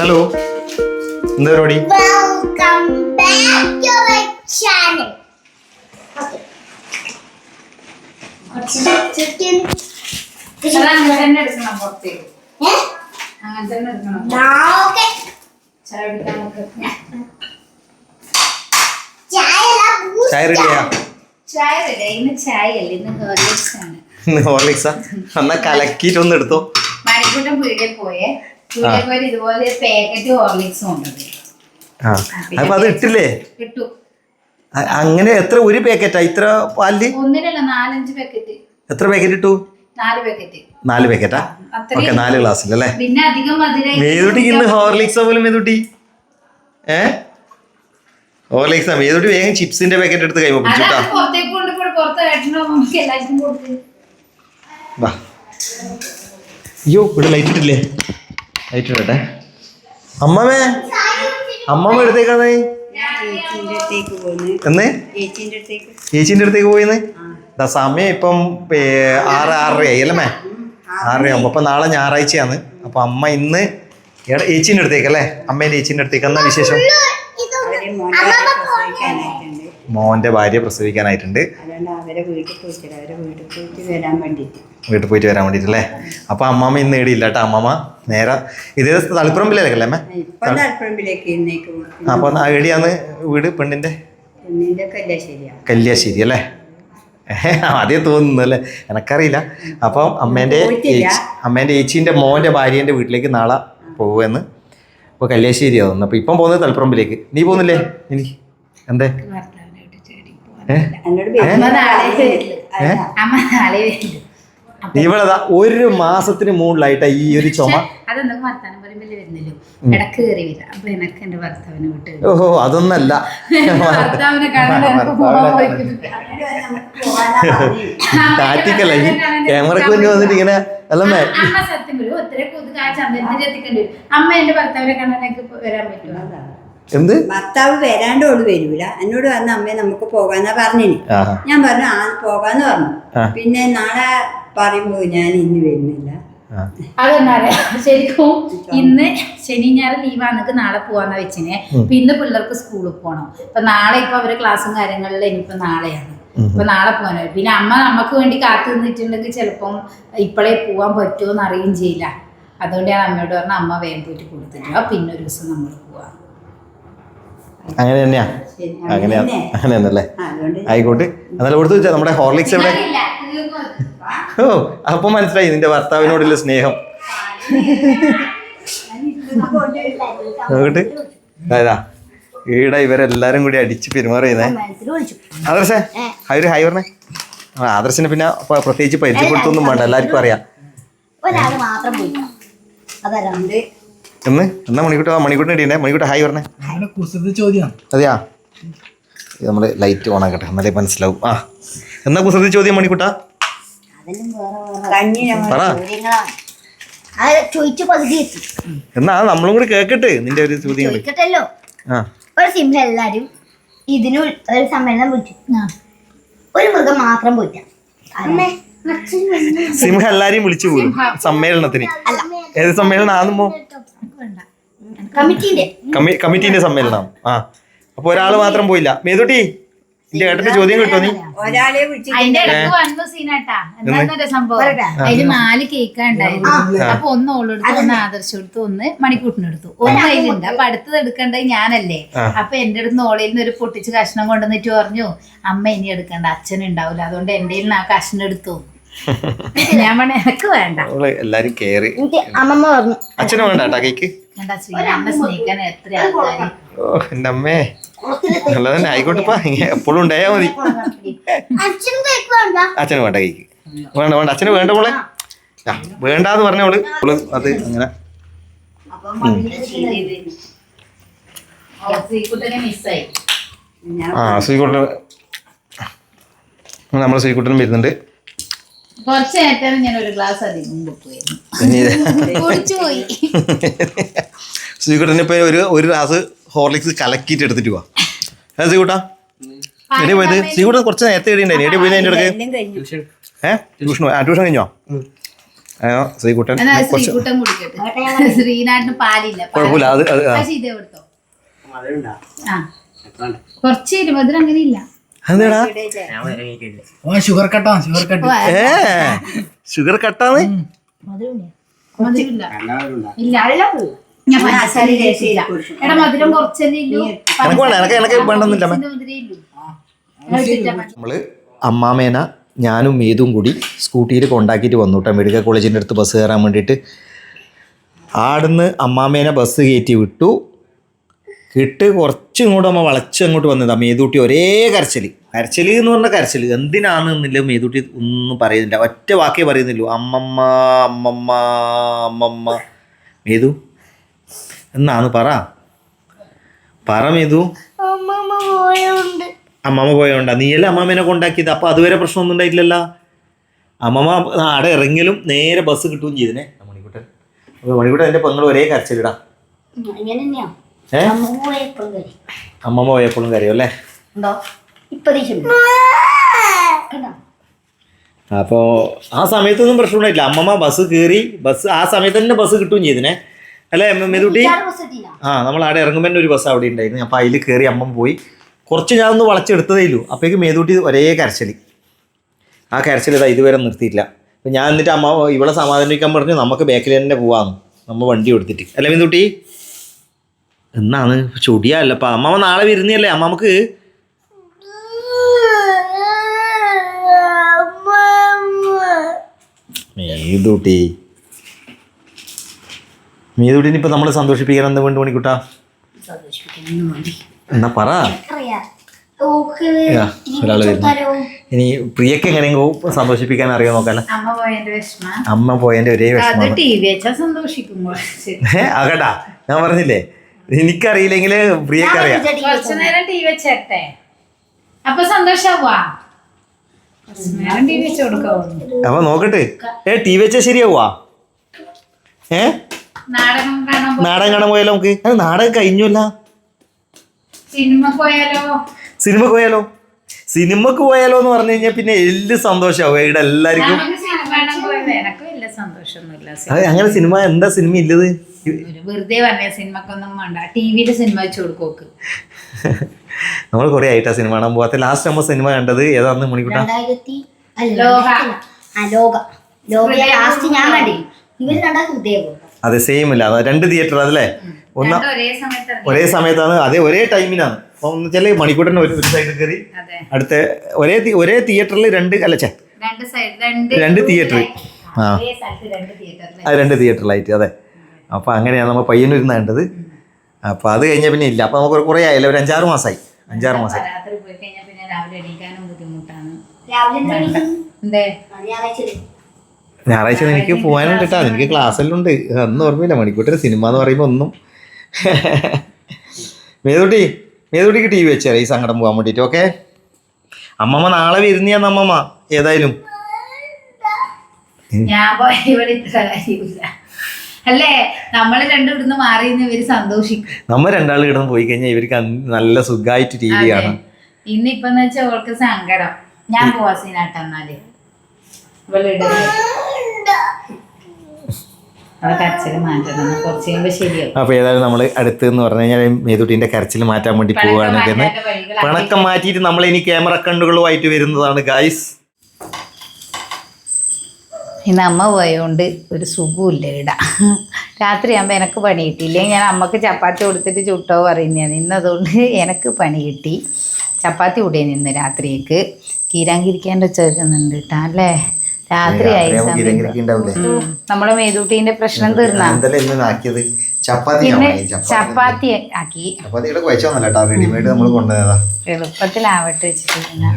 Hello എന്താ പരിപാടി. ചായ റെഡിയാ ചായ ഇല്ല ഇന്ന് ചായ അല്ല? ഇന്ന് ഹോർലിക്സ് ആണ്. ഹോർലിക്സാ എന്നാ കലക്കിയിട്ടൊന്നെടുത്തോ ഒന്ന് എടുത്തോ. മണിക്കൂട്ടം പീടികയിൽ പോയേ. ഇതുപോലെ പാക്കറ്റ് ഹോർലിക്സും ഉണ്ട്. ആ. അപ്പൊ അത് ഇട്ടില്ലേ? കിട്ടു അ- അങ്ങനെ എത്ര ഒരു പാക്കറ്റാ ഇത്ര പാലിൽ? ഒന്നിനല്ല നാലഞ്ച് പാക്കറ്റ് എത്ര പാക്കറ്റ് ഇട്ടു? നാല് പാക്കറ്റ് നാല് പാക്കറ്റാ ഓക്കെ നാല് ഗ്ലാസ്സിൽ അല്ലേ പിന്നെ അധികം മേതുട്ടിക്ക് ഇന്ന് ഹോർലിക്സ് പോലും മേതുട്ടി? ഏ? ഹോർലിക്സ് മേതുട്ടി വേഗം ചിപ്സിന്റെ പാക്കറ്റ് എടുത്ത് കൈമ പിടിച്ചിട്ടാ അയ്യോ ഇവിടെ ലൈറ്റ് ഇട്ടില്ലേ? ലൈറ്റ് ഇടട്ടെ അമ്മമ്മേ അമ്മമ്മ എടുത്തേക്കാന്ന് ചേച്ചീന്റെ അടുത്തേക്ക് പോയിന്ന് എന്ന്? ചേച്ചീന്റെ അടുത്തേക്ക് പോയിന്ന്? ദാ സമയം ഇപ്പം ആറ് ആറരയായി അല്ലേ മേ? ആറരയാകുമ്പോൾ അപ്പം നാളെ ഞായറാഴ്ചയാണ്. അപ്പം അമ്മ ഇന്ന് ചേച്ചീന്റെ അടുത്തേക്ക് അല്ലേ? അമ്മേന്റെ ചേച്ചീന്റെ അടുത്തേക്ക്. എന്നാ വിശേഷം? മോന്റെ ഭാര്യ പ്രസവിക്കാനായിട്ടുണ്ട്. വീട്ടിൽ പോയിട്ട് വരാൻ വേണ്ടിയിട്ട് അല്ലേ അപ്പം അമ്മാമ്മ ഇന്ന് ഇടിയില്ല കേട്ടോ അമ്മമ്മ നേരെ ഇതേ തളിപ്പറമ്പിലല്ലേ അല്ലേ അപ്പൊ എവിടെയാണ് വീട് പെണ്ണിന്റെ കല്യാശ്ശേരി അല്ലേ? അതേ തോന്നുന്നു അല്ലേ? എനക്കറിയില്ല. അപ്പം അമ്മേന്റെ അമ്മേന്റെ ഏച്ചി മോന്റെ ഭാര്യന്റെ മോന്റെ ഭാര്യേന്റെ വീട്ടിലേക്ക് നാളെ പോകുമെന്ന് അപ്പോൾ കല്യാശ്ശേരി ആവുന്നു അപ്പോൾ ഇപ്പം പോകുന്നത് തളിപ്പറമ്പിലേക്ക്. നീ പോകുന്നില്ലേ? എനിക്ക്. എന്തേ? ദാ ഒരു മാസത്തിന് മുകളിലായിട്ട് ഈ ഒരു ചുമ. ഓഹോ അതൊന്നല്ല. ടാറ്റിക്കല്ല ഈ ക്യാമറക്ക് മുന്നിൽ വന്നിട്ട് ഇങ്ങനെ അല്ലമ്മേ. അമ്മ സത്യം പറയും. ഒത്തിരി കൊതുക് ആ ചന്ദ്രത്തിൽ എത്തിക്കേണ്ടി വരും അമ്മ എന്റെ ഭർത്താവിനെ കാണാൻ എനിക്ക് വരാൻ പറ്റുമോ? എന്ത്? ഭർത്താവ് വരാണ്ട് ഓൾ വരൂല. എന്നോട് പറഞ്ഞ അമ്മേ നമുക്ക് പോകാന്നാ പറഞ്ഞിനി. ഞാൻ പറഞ്ഞു ആ പോകാന്ന് പറഞ്ഞു. പിന്നെ നാളെ പറയുമ്പോ ഞാൻ ഇന്ന് വരുന്നില്ല. അതെന്നാൽ ശരിക്കും ഇന്ന് ശനി ഞായർ ലീവാണെങ്കിൽ നാളെ പോവാന്ന വെച്ചിനെ. അപ്പൊ ഇന്ന് പിള്ളേർക്ക് സ്കൂളിൽ പോകണം അപ്പൊ നാളെ ഇപ്പൊ അവരെ ക്ലാസ്സും കാര്യങ്ങളിലും ഇനിയിപ്പോ നാളെയാണ്. അപ്പൊ നാളെ പോകാനോ പിന്നെ അമ്മ നമുക്ക് വേണ്ടി കാത്തു നിന്നിട്ടുണ്ടെങ്കിൽ ചിലപ്പം ഇപ്പോഴേ പോവാൻ പറ്റുമോ എന്ന് അറിയുകയും ചെയ്യില്ല. അതുകൊണ്ട് ഞാൻ അമ്മയോട് പറഞ്ഞ അമ്മ വേഗം പോയിട്ട് കൊടുത്തിട്ട് പിന്നെ ഒരു ദിവസം നമ്മൾ പോവാം. അങ്ങനെ തന്നെയാ? അങ്ങനെയാ അങ്ങനെ തന്നെ. തന്നെയല്ലേ ആയിക്കോട്ടെ. എന്നാലും കൊടുത്തു വെച്ചാ നമ്മുടെ ഹോർലിക്സ് എവിടെ? അത്. ഓ അപ്പൊ മനസ്സിലായി നിന്റെ ഭർത്താവിനോടുള്ള സ്നേഹം. നോക്കട്ടെ. അതാ ഈട ഇവരെല്ലാരും കൂടി അടിച്ച് പെരുമാറിയുന്നേ ആദർശേ ഹൈ ഒരു ഹൈ പറഞ്ഞേ. ആദർശിനെ പിന്നെ പ്രത്യേകിച്ച് പരിചയപ്പെടുത്തൊന്നും വേണ്ട എല്ലാവർക്കും അറിയാം. ഒരാൾ മാത്രം പോയി. അതല്ല എന്ന് എന്നാ മണിക്കൂട്ടാ? മണിക്കൂട്ടിന് ഇടീണ്ടേ മണിക്കൂട്ട ഹായ് പറഞ്ഞേ. ചോദ്യം അതെയാ? ഇത് നമ്മൾ ലൈറ്റ് ഓൺ ആക്കട്ടെ. എന്നാലേ മനസ്സിലാവും. ആ. എന്നാ കുസൃതി ചോദ്യം മണിക്കൂട്ട? പറ. എന്നാ നമ്മളും കൂടി കേക്കട്ടെ നിന്റെ ഒരു ചോദ്യങ്ങൾ ചോദിക്കട്ടല്ലോ. ആ. ഒരു സിംഹം എല്ലാരും ഇതിന് ഒരു സമ്മേളനം വിളിച്ചു. ഒരു മൃഗം മാത്രം പോയിട്ടാ അമ്മേ സിംഹ എല്ലാരെയും വിളിച്ചു പോകും സമ്മേളനത്തിന്. ഏത് സമ്മേളനം? ആകുമ്പോ കമ്മിറ്റീന്റെ. കമ്മി കമ്മിറ്റീന്റെ സമ്മേളനം. ആ. അപ്പൊ ഒരാൾ മാത്രം പോയില്ല. മേതുട്ടി എന്റെ ഏട്ടന്റെ ചോദ്യം കിട്ടോ നീ? ഒരാളെ അതിന്റെ ഇടയ്ക്ക് വന്നു സീനാട്ടാ. എന്താ സംഭവം? അതിൽ നാല് കേക്കാ ഉണ്ടായിരുന്നു. അപ്പൊ ഒന്ന് ഓളെടുത്ത് ഒന്ന് ആദർശം എടുത്തു ഒന്ന് മണിക്കൂട്ടിനെടുത്തു ഒന്ന് അതിലുണ്ട് അപ്പൊ അടുത്തത് എടുക്കേണ്ടത് ഞാനല്ലേ. അപ്പൊ എന്റെ അടുത്ത് ഓളയിൽ നിന്ന് ഒരു പൊട്ടിച്ച് കഷ്ണം കൊണ്ടുവന്നിട്ട് പറഞ്ഞു അമ്മ ഇനി എടുക്കണ്ട. അച്ഛൻ ഉണ്ടാവില്ല അതുകൊണ്ട് എന്റെ ആ കഷ്ണം എടുത്തു. ഞാൻ പറഞ്ഞ എനക്ക് വേണ്ട. അവൾ എല്ലാരും കേറി. എനിക്ക് അമ്മമ്മ പറഞ്ഞു. അച്ഛനും വേണ്ട കേട്ടാ കേക്ക്. കണ്ടാ ശ്രീരാമനെ സ്നേഹിക്കാൻ എത്ര ആൾക്കാര്? ഓ എന്റെ അമ്മേ. നല്ലത് തന്നെ ആയിക്കോട്ടെപ്പാ എപ്പോഴും ഉണ്ടായാ മതി. അച്ഛൻ കേക്ക് വേണ്ട. അച്ഛന് വേണ്ട കേക്ക്. വേണ്ട വേണ്ട. അച്ഛന് വേണ്ട മോളെ. ആ, വേണ്ടാന്ന് പറഞ്ഞോൾ അവൾ അത് അങ്ങനെ. മിസ്സായി. ആ ശ്രീകുട്ടൻ നമ്മളെ ശ്രീകുട്ടനും വരുന്നുണ്ട്. കുറച്ച് നേരത്തെ ഞാൻ ഒരു ഗ്ലാസ് അധികം പോയി. ഒരു ഒരു ഗ്ലാസ് ഹോർലിക്സ് കലക്കിയിട്ട് എടുത്തിട്ട് പോവാ ഏ ശ്രീകുട്ടാ? എടി പോയത്? ശ്രീകുട്ടൻ കുറച്ച് നേരത്തെ എടി ഉണ്ടായി എടി പോയത് അതിന്റെ ഇടയ്ക്ക് എല്ലാം കഴിഞ്ഞു. ഏഹ് ട്യൂഷൻ ആ ട്യൂഷൻ കഴിഞ്ഞോ? ശ്രീകുട്ടൻ കുറച്ച് ശ്രീനാട്ടിന് പാലില്ല. പാൽ. കുഴപ്പമില്ല. അത് കുറച്ച് ഇരുപതിന് അതെടാ ഷുഗർ കട്ടാ ഷുഗർ കട്ട് ഏ ഷുഗർ കട്ടാണ്. നമ്മൾ അമ്മാമേന ഞാനും മേതും കൂടി സ്കൂട്ടിയിൽ കൊണ്ടാക്കിയിട്ട് വന്നു കേട്ടോ മെഡിക്കൽ കോളേജിന്റെ അടുത്ത് ബസ് കയറാൻ വേണ്ടിയിട്ട്. ആടുന്ന് അമ്മാമേനെ ബസ് കയറ്റി വിട്ടു. കിട്ട് കുറച്ചും ഇങ്ങോട്ട് നമ്മൾ വളച്ച് അങ്ങോട്ട് വന്നതാ മേതൂട്ടി ഒരേ കരച്ചൽ കരച്ചൽ എന്ന് പറഞ്ഞ കരച്ചൽ എന്തിനാണെന്നില്ല മേതൂട്ടി ഒന്നും പറയുന്നില്ല. ഒറ്റ വാക്കേ പറയുന്നില്ലൂ. അമ്മമ്മ അമ്മമ്മ അമ്മമ്മ. മേതു എന്നാന്ന് പറ. പറ മേതു. അമ്മമ്മ പോയുണ്ട്. നീയല്ലേ അമ്മാമ്മേനെ കൊണ്ടാക്കിയത്? അപ്പോൾ അതുവരെ പ്രശ്നമൊന്നും ഉണ്ടായിട്ടില്ലല്ലോ. അമ്മമ്മ ആടെ ഇറങ്ങിയാലും നേരെ ബസ് കിട്ടുകയും ചെയ്തിനെ. മണിക്കൂട്ടൻ. അപ്പോൾ മണിക്കൂട്ടൻ എന്റെ പെങ്ങൾ ഒരേ കരച്ചിലിടാ. ഏ? അമ്മമ്മ പോയപ്പോഴും കരയും അല്ലേ? അപ്പോ അപ്പോൾ ആ സമയത്തൊന്നും പ്രശ്നം ഉണ്ടായിട്ടില്ല അമ്മമ്മ ബസ് കയറി ബസ് ആ സമയത്ത് തന്നെ ബസ് കിട്ടുകയും ചെയ്തിനെ അല്ലേ മെതുട്ടി? ആ നമ്മൾ അവിടെ ഇറങ്ങുമ്പോൾ തന്നെ ഒരു ബസ് അവിടെ ഉണ്ടായിരുന്നു. അപ്പോൾ അതിൽ കയറി അമ്മ പോയി. കുറച്ച് ഞാൻ ഒന്ന് വളച്ചെടുത്തതേ ഉള്ളൂ. അപ്പോഴേക്ക് മേതൂട്ടി ഒരേ കരച്ചിൽ ആ കരച്ചിൽ ഇതാ ഇതുവരെ നിർത്തിയിട്ടില്ല. അപ്പം ഞാൻ എന്നിട്ട് അമ്മ ഇവളെ സമാധാനിക്കാൻ പറഞ്ഞു നമുക്ക് ബാക്കിൽ തന്നെ പോവാന്ന്. നമ്മൾ വണ്ടി എടുത്തിട്ട് അല്ലേ മേതൂട്ടി? എന്നാണ്? ചൊടിയല്ല അപ്പം അമ്മമ്മ നാളെ വരുന്നല്ലേ അമ്മമ്മക്ക് മീതൂട്ടി. മീതൂട്ടി ഇപ്പം നമ്മളെ സന്തോഷിപ്പിക്കാൻ എന്താ വേണ്ടി മണിക്കൂട്ടാ എന്നാ പറ. വരുന്നു. ഇനി പ്രിയക്ക് എങ്ങനെയെങ്കിലും സന്തോഷിപ്പിക്കാൻ അറിയാൻ നോക്കാല്ല അമ്മ പോയതിന്റെ ഒരേ വിഷമം ആകട്ടാ ഞാൻ പറഞ്ഞില്ലേ? എനിക്കറിയില്ലെങ്കിൽ പ്രിയക്കറിയാം കുറച്ചു നേരം ടി വെച്ചേട്ടെ. അപ്പൊ സന്തോഷാവാ അപ്പൊ നോക്കട്ടെ. ഏ ടി വി ശരിയാവാ ശരിയാവുക ഏ? നാടകം കാണാൻ പോയാലോ നമുക്ക്? അത് നാടകം കഴിഞ്ഞല്ല സിനിമ പോയാലോ? സിനിമക്ക് പോയാലോ? സിനിമക്ക് പോയാലോ എന്ന് പറഞ്ഞു കഴിഞ്ഞാൽ പിന്നെ എല്ലാം സന്തോഷമാവും ഇവിടെ എല്ലാവർക്കും. സിനിമ അങ്ങനെ സിനിമ എന്താ സിനിമ ഇല്ലത്? വെറുതെ പറഞ്ഞ സിനിമക്കൊന്നും വേണ്ട. ടി വിയിൽ സിനിമ വെച്ച് കൊടുക്കോക്ക് നമ്മൾ കുറേ ആയിട്ടാ സിനിമ കാണാൻ പോകാത്ത ലാസ്റ്റ് നമ്മൾ സിനിമ കണ്ടത് ഏതാന്ന് മണിക്കൂട്ടാ അതെ സെയിം ഇല്ല അത് രണ്ട് തിയേറ്റർ അതല്ലേ ഒന്ന് ഒരേ സമയത്ത് സമയത്താണ്. അതെ ഒരേ ടൈമിനാണ് അപ്പം എന്ന് വെച്ചാൽ മണിക്കൂട്ടൻ ഒരു ഒരു സൈഡിൽ കയറി. അതെ. അടുത്ത ഒരേ ഒരേ തിയേറ്ററിൽ രണ്ട് അല്ല ചേ രണ്ട് തിയേറ്റർ രണ്ട് രണ്ട് theatre. ആ. രണ്ട് തിയേറ്ററിലായിട്ട് അതെ. അപ്പോൾ അങ്ങനെയാണ് നമ്മൾ പയ്യന്നൂരിന്ന് കണ്ടത്. അപ്പോൾ അത് കഴിഞ്ഞ പിന്നെ ഇല്ല. അപ്പോൾ നമുക്ക് കുറേ ആയില്ല? ഒരു അഞ്ചാറ് മാസമായി അഞ്ചാറ് മാസമായി ഞായറാഴ്ച? എനിക്ക് പോകാനുണ്ട് കേട്ടോ. എനിക്ക് ക്ലാസ്സെല്ലാം ഉണ്ട് അതൊന്നും ഓർമ്മയില്ല. മണിക്കൂട്ടർ സിനിമ എന്ന് പറയുമ്പോൾ ഒന്നും. മേതുട്ടി മേതുട്ടിക്ക് ടി വി വെച്ചാൽ ഈ സങ്കടം പോകാൻ വേണ്ടിയിട്ട്. ഓക്കെ? അമ്മമ്മ നാളെ വരുന്നിയാന്ന് അമ്മമ്മ. ഏതായാലും. ഞാൻ പോയ ഇവിടെ ഇത്ര കാര്യമില്ല. അല്ലേ? നമ്മൾ രണ്ടും ഇവിടുന്ന് മാറി ഇവർ സന്തോഷിക്കും. നമ്മൾ രണ്ടാളും ഇവിടുന്ന് പോയി കഴിഞ്ഞാൽ ഇവർക്ക് നല്ല സുഖമായിട്ട് ടി വി. കാണാം ഇന്നിപ്പെന്ന് വെച്ചാൽ ഓൾക്ക് സങ്കടം. ഞാൻ പോവാ സീനാട്ടെന്നാൽ എന്നാൽ. അപ്പോൾ ഏതായാലും നമ്മൾ അടുത്ത് എന്ന് പറഞ്ഞു കഴിഞ്ഞാൽ മേതുട്ടിന്റെ കരച്ചിൽ മാറ്റാൻ വേണ്ടി പോവുകയാണ് പണക്കം മാറ്റിയിട്ട് നമ്മൾ ഇനി ക്യാമറ കണ്ണുകളുമായിട്ട് വരുന്നതാണ് ഗായ്സ് ഇന്ന് അമ്മ പോയതുകൊണ്ട് ഒരു സുഖമില്ല ഇട രാത്രിയാകുമ്പോൾ എനിക്ക് പണി കിട്ടിയില്ലേ? ഞാൻ അമ്മയ്ക്ക് ചപ്പാത്തി കൊടുത്തിട്ട് ചുട്ടോ പറയുന്നതാണ് ഇന്ന് അതുകൊണ്ട് എനക്ക് പണി കിട്ടി. ചപ്പാത്തി കൂടിയ നിന്ന് രാത്രിയേക്ക്. കീരാങ്കിരിക്കാന്റെ ചേർക്കുന്നുണ്ട് കേട്ടാ അല്ലേ? രാത്രിയായി. നമ്മളെ മേതൂട്ടീന്റെ പ്രശ്നം തീർന്നാ? ചപ്പാത്തി ആക്കി. എളുപ്പത്തിലാവട്ടെ വെച്ചിട്ട് പിന്നെ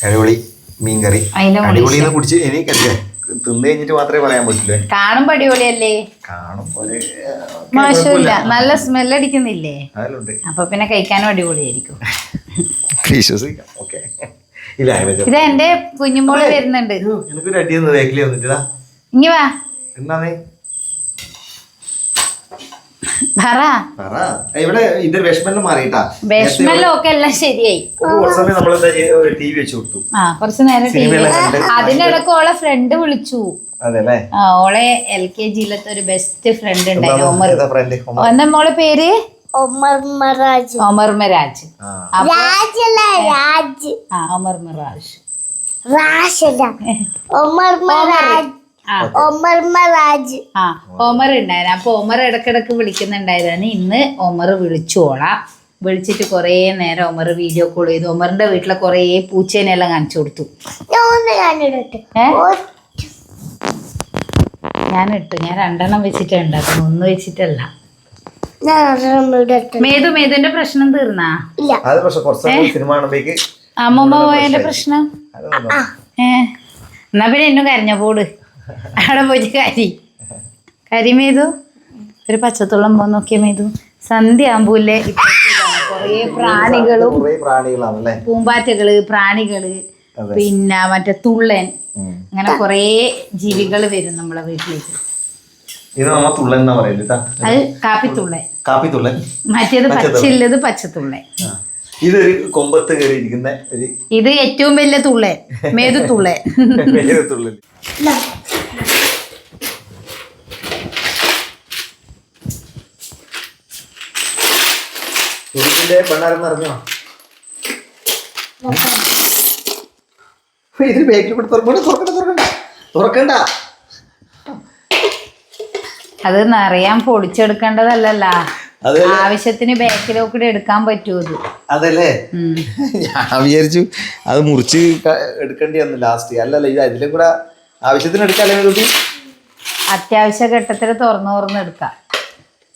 അടിപൊളി മീൻകറി. അടിപൊളി കുടിച്ച് എനിക്കല്ലേ തിന്നു കഴിഞ്ഞിട്ട് മാത്രമേ പറയാൻ പറ്റുള്ളൂ കാണുമ്പോ അടിപൊളിയല്ലേ? മോശമില്ല. നല്ല സ്മെൽ അടിക്കുന്നില്ലേ? അപ്പൊ പിന്നെ കഴിക്കാനും അടിപൊളിയായിരിക്കും. ഇത് എന്റെ കുഞ്ഞുമോൾ വരുന്നുണ്ട്. എനിക്കൊരു അടി ഒന്ന് വേക്കിലി വന്നിട്ടാ. ഇനി വാ. എന്നാന്നേ പറ. പറ. ഇവിടെ ഇത് വിഷമെല്ലാം മാറിയിട്ടാ. വിഷമല്ലോ ഒക്കെ എല്ലാം ശരിയായി. കുറച്ച് നമ്മൾ നമ്മളെന്താ ടി വി വെച്ച് കൊടുത്തു. ആ കുറച്ച് നേരം ടി സിനിമയെല്ലാം കണ്ട് അതിനിടക്ക് ഓളെ ഫ്രണ്ട് വിളിച്ചു. ഓളെ എൽ കെ ജിയിലത്തെ ഒരു ബെസ്റ്റ് ഫ്രണ്ട് ഉണ്ടായിരുന്നു എന്താ മോളെ പേര്? ഒമർ മറാജ്. ഒമർ മരാജ് ആ അപ്പൊ രാജ്. ആ ഒമർ മറാജ്. റാഷല്ല. മറാജ് ആ ഒമർ മറാജ്. ആ ഒമർ ഉണ്ടായിരുന്നു. അപ്പൊ ഒമർ ഇടക്കിടക്ക് വിളിക്കുന്നുണ്ടായിരുന്നു. ഇന്ന് ഒമർ വിളിച്ചോളാം. വിളിച്ചിട്ട് കുറേ നേരം ഒമർ വീഡിയോ കോൾ ചെയ്തു. ഒമറിന്റെ വീട്ടിലെ കുറേ പൂച്ചേനെല്ലാം കാണിച്ചു കൊടുത്തു. ഞാൻ ഒന്ന് ഞാനിടട്ടെ. ഞാൻ ഇട്ടു ഞാൻ രണ്ടെണ്ണം വെച്ചിട്ടുണ്ട്. അപ്പം ഒന്ന് വെച്ചിട്ടല്ല. മേതു മേതുവിന്റെ പ്രശ്നം തീർന്നാ? ഇല്ല. അത് പക്ഷെ കുറച്ച് സമയം സിനിമ അമ്മമ്മ പോയതിന്റെ പ്രശ്നം. ഏ? എന്നാ പിന്നെ എന്നും കരഞ്ഞ പോട്. അവിടെ പോയിട്ട് കരി. കരി മേതു. ഒരു പച്ചത്തുള്ളം പോ നോക്കിയ മേതു. സന്ധ്യ ആകുമ്പോല്ലേ കുറേ പ്രാണികളും പൂമ്പാറ്റകൾ പ്രാണികൾ. പിന്നെ മറ്റേ തുള്ളൻ. അങ്ങനെ കുറേ ജീവികൾ വരും നമ്മളെ വീട്ടിലേക്ക്. ഇത് നമ്മ തുള്ളൻ എന്നാ പറയുന്നത്. അത് കാപ്പിത്തുള്ളൻ. കാപ്പി തുള്ളൻ മറ്റേത്. പച്ചില്ലത് പച്ചത്തുള്ളൻ. ഇതൊരു കൊമ്പത്ത് കയറി ഇരിക്കുന്ന ഒരു ഇത് ഏറ്റവും വലിയ തുള്ളേ മേതു തുള്ളൻ. വലിയ തുള്ളൽ ഉടുപ്പിന്റെ പെണ്ണാരെന്ന് അറിഞ്ഞോ? ഇതിന് ബേക്കിൽ കൂടെ തുറക്കണ്ട തുറക്കണ്ട തുറക്കണ്ട. തുറക്കണ്ട. അത് നിറയാൻ പൊടിച്ചെടുക്കേണ്ടതല്ലല്ല. അതല്ലേ? ആവശ്യത്തിന് ബാക്കിലോട്ട് എടുക്കാൻ പറ്റൂ അത് അതല്ലേ? ഞാൻ വിചാരിച്ചു അത് മുറിച്ച് ക- എടുക്കേണ്ടി വന്നു ലാസ്റ്റ് അല്ലല്ല ഇത് അതിലും കൂടെ ആവശ്യത്തിന് എടുക്കാല്ലേ കുട്ടി അത്യാവശ്യ ഘട്ടത്തിൽ തുറന്നു തുറന്ന് എടുക്കാം.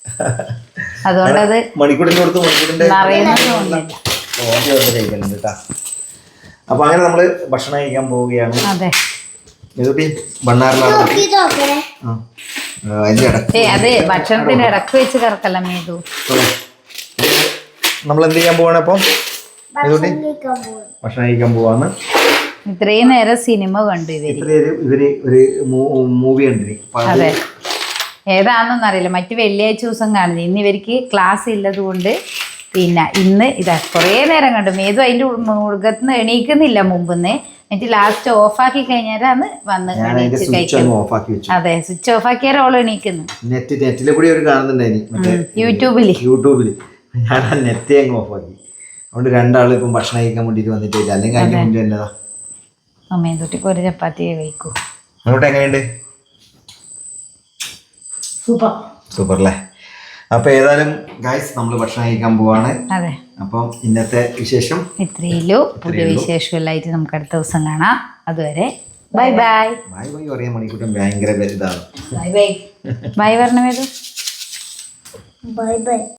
മണിക്കൂടിന്റെ കൊടുത്ത് മണിക്കൂടിന്റെ കേട്ടാ അപ്പൊ അങ്ങനെ നമ്മൾ ഭക്ഷണം കഴിക്കാൻ പോവുകയാണ്. അതെ. അതെ ഭക്ഷണത്തിന്റെ ഇടയ്ക്ക് വെച്ച് മേതു? നമ്മൾ എന്ത് ചെയ്യാൻ പോവാണ് അപ്പം? ഭക്ഷണം കഴിക്കാൻ പോവാണ്. ഇത്രയും നേരം സിനിമ കണ്ടു ഇവർ. ഇവർ ഒരു മൂവി കണ്ടിരിക്കും അതെ. ഏതാണെന്നൊന്നും അറിയില്ല മറ്റു വെള്ളിയാഴ്ച ദിവസം കാണുന്നത് ഇന്ന് ഇവർക്ക് ക്ലാസ് ഇല്ലതുകൊണ്ട് പിന്നെ ഇന്ന് ഇതാ കുറേ നേരം കണ്ടു. മേതു അതിന്റെ മൃഗത്തിന് എണീക്കുന്നില്ല മുമ്പെന്ന്. എന്നിട്ട് ലാസ്റ്റ് ഓഫാക്കി കഴിഞ്ഞാലാണ് വന്ന് അതെ സ്വിച്ച് ഓഫ് ആക്കിയാൽ ഓൾ എണീക്കുന്നു നെറ്റ് നെറ്റിലെ കൂടി ഒരു യൂട്യൂബിൽ യൂട്യൂബിൽ ഞാൻ ആ നെറ്റ് അങ്ങ് ഓഫാക്കി അതുകൊണ്ട് രണ്ടാളും ഇപ്പം ഭക്ഷണം കഴിക്കാൻ വേണ്ടിയിട്ട് വന്നിട്ടില്ല അല്ലെങ്കിൽ അതിന് മുന്നേ എന്നതാ അമ്മയും തൊട്ടിക്ക് ഒരു ചപ്പാത്തി കഴിക്കൂ. അങ്ങോട്ട് എങ്ങനെയുണ്ട്? സൂപ്പർ. സൂപ്പർ അല്ലേ അപ്പൊ ഏതായാലും ഗൈസ് നമ്മൾ ഭക്ഷണം കഴിക്കാൻ പോവാണ്. അതെ. അപ്പം ഇന്നത്തെ വിശേഷം ഇത്രയല്ലോ പുതിയ വിശേഷമെല്ലായിട്ട് നമുക്ക് അടുത്ത ദിവസം കാണാം. അതുവരെ ബൈ ബൈ ബൈ ബൈ ഒരേ മണിക്കൂട്ടം ഭയങ്കര ഇതാണ്. ബൈ ബൈ ബൈ പറഞ്ഞ ബൈ ബൈ